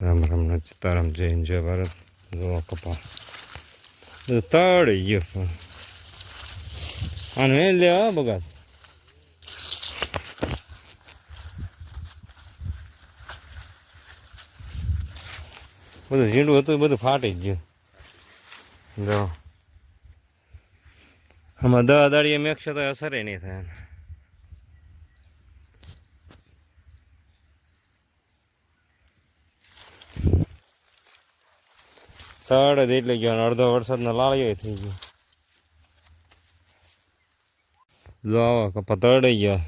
રામ રામ ને સીતારામ જય જય ભારત જોવા કપા તળી ગયો પણ આને લેવા બગાડ બધું ઝીંડું હતું બધું ફાટી જ ગયું જો આમાં દવા દાડીએ મેક્ષ તો અસર નહીં થાય તળ જ એટલે ગયો અડધો વરસાદનો લાળીઓ થઈ ગયો. જો આવો કપા તળાઈ ગયા.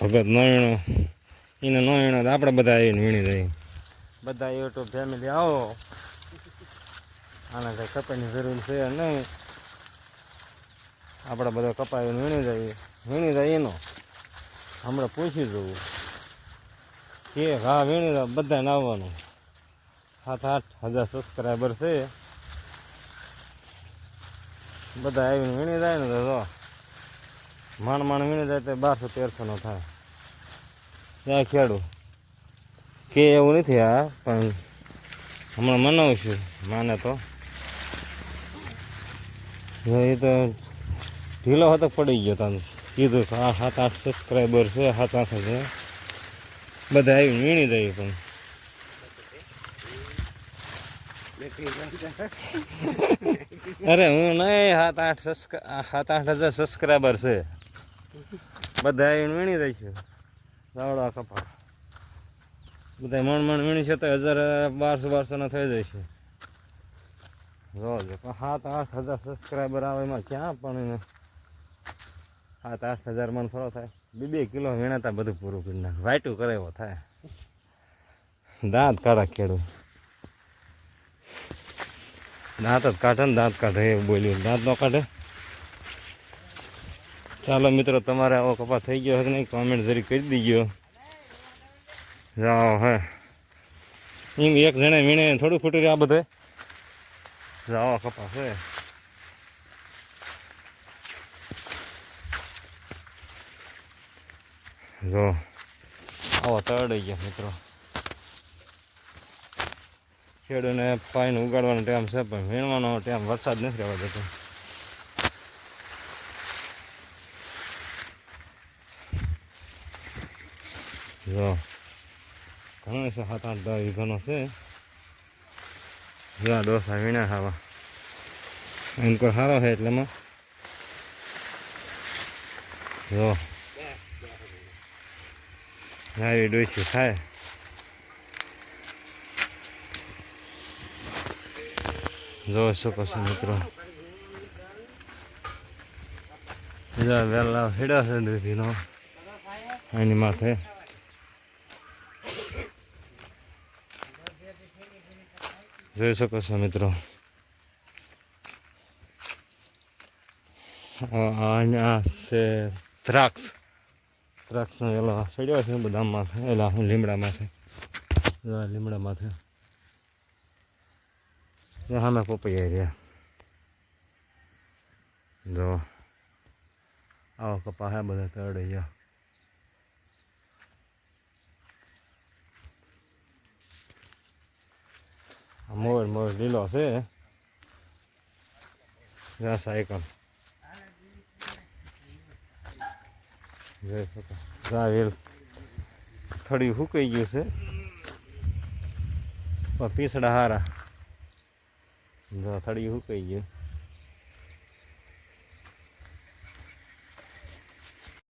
ભગત નોયણો એને નોયણો આપણે બધા આવીને વીણી દઈએ બધા યુટ્યુબ ફેમિલી આવો. આના કંઈ કપાઈની જરૂર છે નહીં. આપણે બધા કપાવીને વીણી જઈએ વીણી જાય એનો. હમણાં પૂછી જવું કે હા, વીણી બધાને આવવાનું. સાત આઠ હજાર સબસ્ક્રાઈબર છે. બધા આવીને વીણી જાય ને તો માણ માણ વીણી જાય તો બારસો તેરસો નો થાય. ત્યાં ખેડું. કે એવું નથી આ, પણ હમણાં મનાવશું, માને તો. એ તો ઢીલો હતો પડી ગયો તને. કીધું આ સાત આઠ સબસ્ક્રાઈબર છે સાત આઠ હજાર. બધા આવીને વીણી જાય પણ. અરે, હું નહીં, સાત આઠ સાત આઠ હજાર સબસ્ક્રાઈબર છે. બધા આવીને વીણી દઈશું રાવડા કપા બધા મણ મણ વીણી છે તો હજાર બારસો બારસો ના થઈ જશે રોજ સાત આઠ હજાર સબસ્ક્રાઈબર આવે એમાં ક્યાં પણ એને સાત આઠ હજાર મન ફરો થાય. બે બે કિલો વીણાતા બધું પૂરું કરી નાખે. કરે એવો થાય. દાંત કાઢા ખેડૂત. દાંત જ કાઢે ને દાંત કાઢે એવું બોલ્યું દાંત ન કાઢે ચાલો મિત્રો, તમારે આવો કપા થઈ ગયો છે કે નહીં કોમેન્ટ જરી કરી દીજો. જાઓ, હે. એમ એક જણે વીણે, થોડું ફૂટી આ બધે જાઓ કપા છે જો, આવો તળાઈ ગયા, મિત્રો. ખેડૂને પાણીને ઉગાડવાનો ટાઈમ છે પણ વીણવાનો ટાઈમ વરસાદ નથી રહેવા દેતો. જો ઘણો છે સાત આઠ દસ વીઘાનો છે. જો ડોસા વીણા ખાવા એમ કોઈ સારો છે એટલે એમાં જો આવી ડોસી થાય. જોઈ શકો છો મિત્રો? બીજા વહેલા હેડા છે દૂધીનો એની માથે. જોઈ શકો છો મિત્રો? આ છે દ્રાક્ષ. દ્રાક્ષનો એલો સડ્યો છે બધા માથે એલા લીમડા માથે લીમડા માથે સામે પપૈયા રહ્યા જો આવો કપા હે બધા તળે ગયા મોર મોર લીલો છે જ્યાં સાયકલ થોડી સુકાઈ ગયું છે પીસડા હારા થડી સુકાઈ ગયું